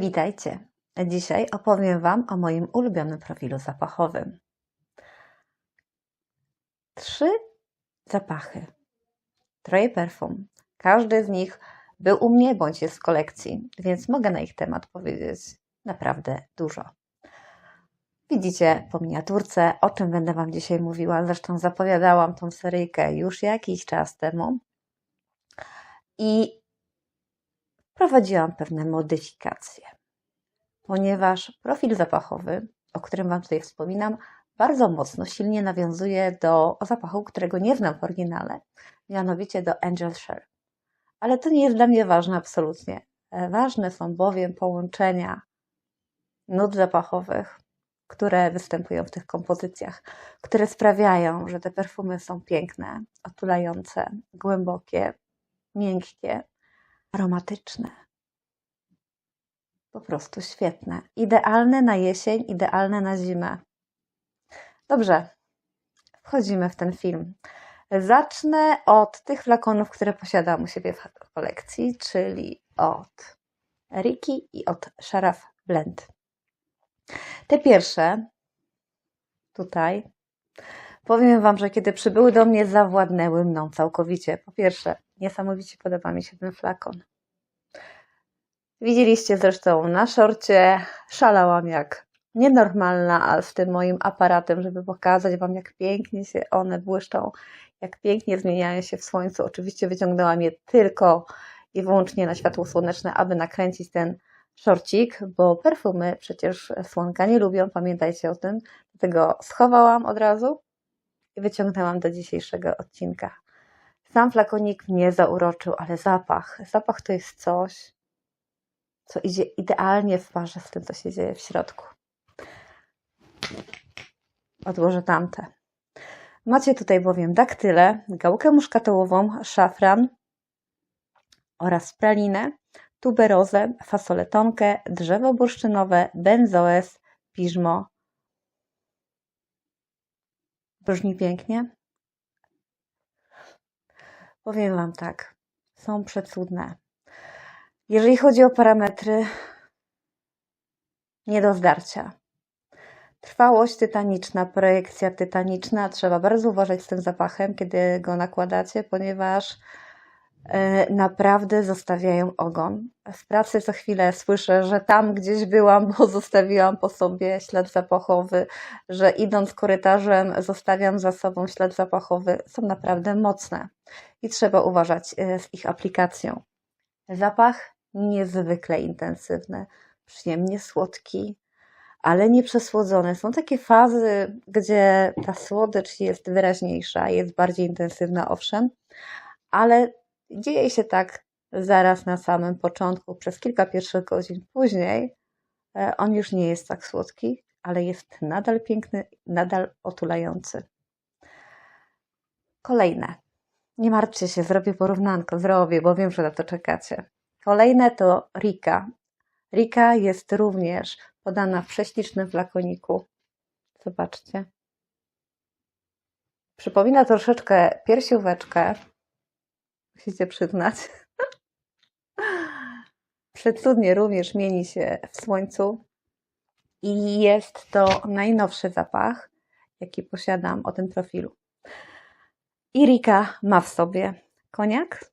Witajcie. Dzisiaj opowiem Wam o moim ulubionym profilu zapachowym. Trzy zapachy, troje perfum. Każdy z nich był u mnie bądź jest w kolekcji, więc mogę na ich temat powiedzieć naprawdę dużo. Widzicie po miniaturce, o czym będę Wam dzisiaj mówiła. Zresztą zapowiadałam tą seryjkę już jakiś czas temu i wprowadziłam pewne modyfikacje, ponieważ profil zapachowy, o którym Wam tutaj wspominam, bardzo mocno, silnie nawiązuje do zapachu, którego nie znam w oryginale, mianowicie do Angel Share. Ale to nie jest dla mnie ważne absolutnie. Ważne są bowiem połączenia nut zapachowych, które występują w tych kompozycjach, które sprawiają, że te perfumy są piękne, otulające, głębokie, miękkie, aromatyczne. Po prostu świetne. Idealne na jesień, idealne na zimę. Dobrze, wchodzimy w ten film. Zacznę od tych flakonów, które posiadam u siebie w kolekcji, czyli od Riki i od Sharaf Blend. Te pierwsze, tutaj, powiem Wam, że kiedy przybyły do mnie, zawładnęły mną całkowicie. Po pierwsze, niesamowicie podoba mi się ten flakon. Widzieliście zresztą na szorcie, szalałam jak nienormalna, z tym moim aparatem, żeby pokazać Wam, jak pięknie się one błyszczą, jak pięknie zmieniają się w słońcu. Oczywiście wyciągnęłam je tylko i wyłącznie na światło słoneczne, aby nakręcić ten szorcik, bo perfumy przecież słonka nie lubią, pamiętajcie o tym. Dlatego schowałam od razu i wyciągnęłam do dzisiejszego odcinka. Sam flakonik mnie zauroczył, ale zapach. Zapach to jest coś, co idzie idealnie w parze z tym, co się dzieje w środku. Odłożę tamte. Macie tutaj bowiem daktylę, gałkę muszkatołową, szafran oraz pralinę, tuberozę, fasoletonkę, drzewo bursztynowe, benzoes, piżmo. Brzmi pięknie? Powiem Wam tak, są przecudne. Jeżeli chodzi o parametry, nie do zdarcia. Trwałość tytaniczna, projekcja tytaniczna. Trzeba bardzo uważać z tym zapachem, kiedy go nakładacie, ponieważ naprawdę zostawiają ogon. W pracy co chwilę słyszę, że tam gdzieś byłam, bo zostawiłam po sobie ślad zapachowy, że idąc korytarzem zostawiam za sobą ślad zapachowy. Są naprawdę mocne i trzeba uważać z ich aplikacją. Zapach niezwykle intensywny, przyjemnie słodki, ale nie przesłodzony. Są takie fazy, gdzie ta słodycz jest wyraźniejsza, jest bardziej intensywna, owszem, ale dzieje się tak zaraz na samym początku, przez kilka pierwszych godzin później. On już nie jest tak słodki, ale jest nadal piękny, nadal otulający. Kolejne. Nie martwcie się, zrobię porównanko, zrobię, bo wiem, że na to czekacie. Kolejne to Rika. Rika jest również podana w prześlicznym flakoniku. Zobaczcie. Przypomina troszeczkę piersióweczkę. Musicie przyznać. Przecudnie również mieni się w słońcu. I jest to najnowszy zapach, jaki posiadam o tym profilu. Irika ma w sobie koniak,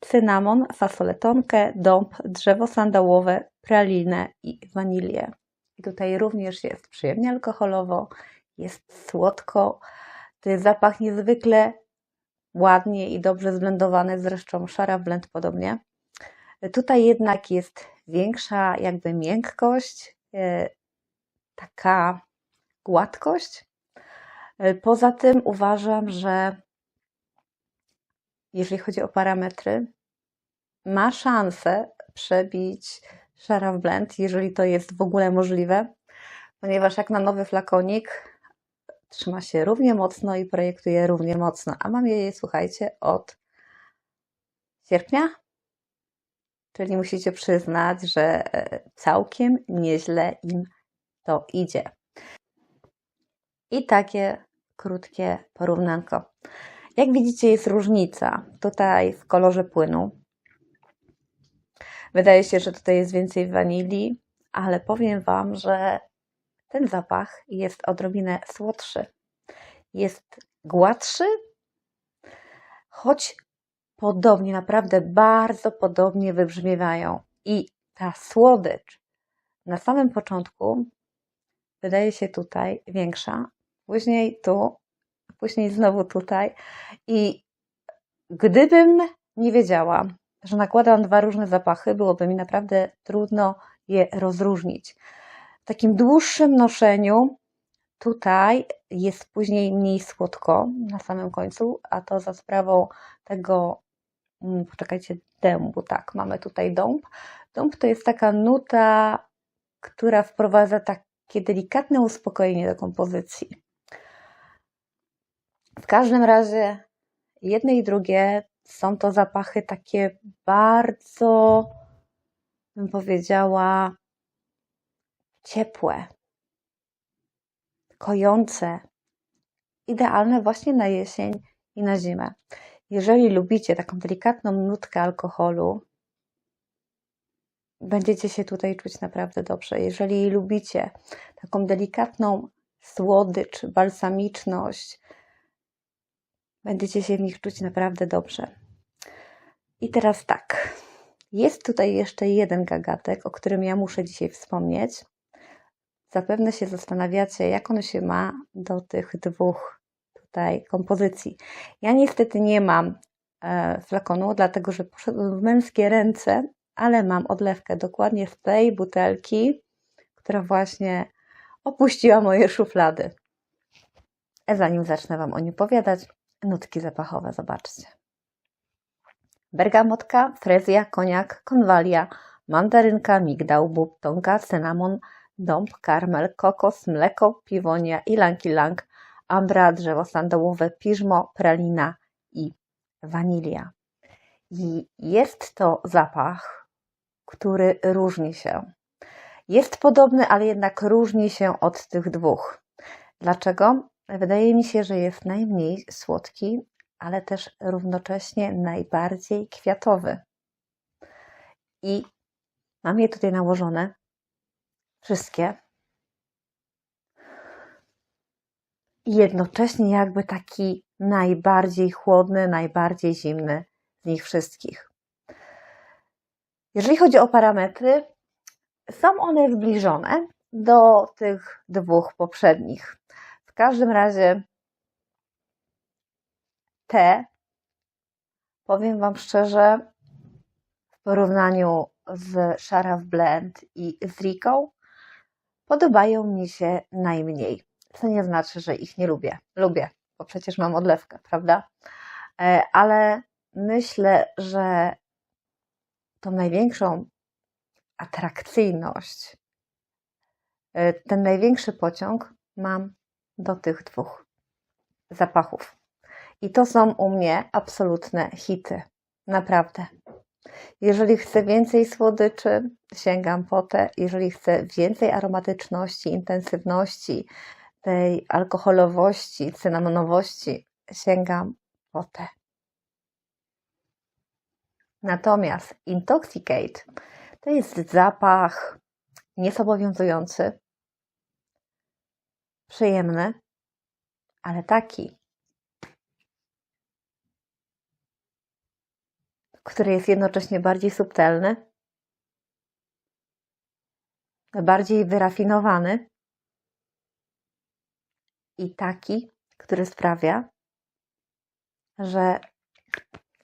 cynamon, fasoletonkę, dąb, drzewo sandałowe, pralinę i wanilię. I tutaj również jest przyjemnie alkoholowo, jest słodko. To jest zapach niezwykle ładnie i dobrze zblendowany, zresztą szara blend podobnie. Tutaj jednak jest większa jakby miękkość, taka gładkość. Poza tym uważam, że jeżeli chodzi o parametry, ma szansę przebić Sheriff Blend, jeżeli to jest w ogóle możliwe, ponieważ jak na nowy flakonik trzyma się równie mocno i projektuje równie mocno, a mam je, słuchajcie, od sierpnia, czyli musicie przyznać, że całkiem nieźle im to idzie. I takie krótkie porównanko. Jak widzicie, jest różnica tutaj w kolorze płynu. Wydaje się, że tutaj jest więcej wanilii, ale powiem Wam, że ten zapach jest odrobinę słodszy. Jest gładszy, choć podobnie, naprawdę bardzo podobnie wybrzmiewają. I ta słodycz na samym początku wydaje się tutaj większa, później tu, później znowu tutaj. I gdybym nie wiedziała, że nakładam dwa różne zapachy, byłoby mi naprawdę trudno je rozróżnić. W takim dłuższym noszeniu tutaj jest później mniej słodko na samym końcu, a to za sprawą tego, mm, poczekajcie, dębu, tak, mamy tutaj dąb. Dąb to jest taka nuta, która wprowadza takie delikatne uspokojenie do kompozycji. W każdym razie jedne i drugie są to zapachy takie bardzo, bym powiedziała, ciepłe, kojące, idealne właśnie na jesień i na zimę. Jeżeli lubicie taką delikatną nutkę alkoholu, będziecie się tutaj czuć naprawdę dobrze. Jeżeli lubicie taką delikatną słodycz, balsamiczność, będziecie się w nich czuć naprawdę dobrze. I teraz tak. Jest tutaj jeszcze jeden gagatek, o którym ja muszę dzisiaj wspomnieć. Zapewne się zastanawiacie, jak on się ma do tych dwóch tutaj kompozycji. Ja niestety nie mam e, flakonu, dlatego że poszedłem w męskie ręce, ale mam odlewkę dokładnie z tej butelki, która właśnie opuściła moje szuflady. E, zanim zacznę Wam o nim opowiadać, nutki zapachowe, zobaczcie. Bergamotka, frezja, koniak, konwalia, mandarynka, migdał, bób, tonka, cynamon, dąb, karmel, kokos, mleko, piwonia, ilanki-lang, ambra, drzewo sandałowe, piżmo, pralina i wanilia. I jest to zapach, który różni się. Jest podobny, ale jednak różni się od tych dwóch. Dlaczego? Wydaje mi się, że jest najmniej słodki, ale też równocześnie najbardziej kwiatowy. I mam je tutaj nałożone wszystkie. I jednocześnie jakby taki najbardziej chłodny, najbardziej zimny z nich wszystkich. Jeżeli chodzi o parametry, są one zbliżone do tych dwóch poprzednich. W każdym razie te, powiem Wam szczerze, w porównaniu z Sharaf Blend i z Rico, podobają mi się najmniej. Co nie znaczy, że ich nie lubię. Lubię, bo przecież mam odlewkę, prawda? E, ale myślę, że tą największą atrakcyjność, e, ten największy pociąg mam do tych dwóch zapachów. I to są u mnie absolutne hity. Naprawdę. Jeżeli chcę więcej słodyczy, sięgam po te. Jeżeli chcę więcej aromatyczności, intensywności, tej alkoholowości, cynamonowości, sięgam po te. Natomiast Intoxicate to jest zapach niezobowiązujący, przyjemny, ale taki, który jest jednocześnie bardziej subtelny, bardziej wyrafinowany i taki, który sprawia, że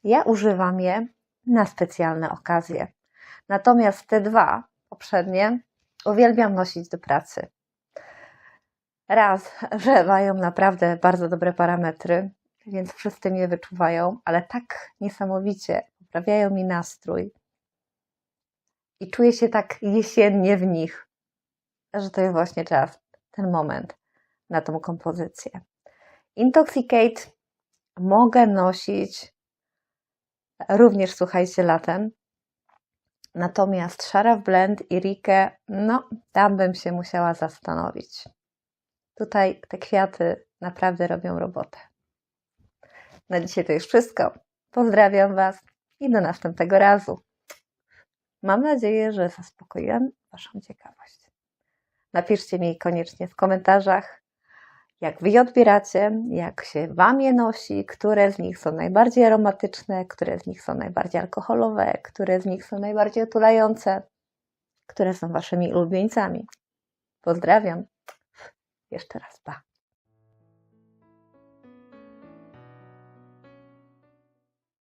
ja używam je na specjalne okazje. Natomiast te dwa poprzednie uwielbiam nosić do pracy. Raz, że mają naprawdę bardzo dobre parametry, więc wszyscy mnie wyczuwają, ale tak niesamowicie poprawiają mi nastrój i czuję się tak jesiennie w nich, że to jest właśnie czas, ten moment na tą kompozycję. Intoxicate mogę nosić również, słuchajcie, latem. Natomiast Sharaf Blend i Rike, no, tam bym się musiała zastanowić. Tutaj te kwiaty naprawdę robią robotę. Na dzisiaj to już wszystko. Pozdrawiam Was i do następnego razu. Mam nadzieję, że zaspokoiłam Waszą ciekawość. Napiszcie mi koniecznie w komentarzach, jak Wy je odbieracie, jak się Wam je nosi, które z nich są najbardziej aromatyczne, które z nich są najbardziej alkoholowe, które z nich są najbardziej otulające, które są Waszymi ulubieńcami. Pozdrawiam. Jeszcze raz, pa.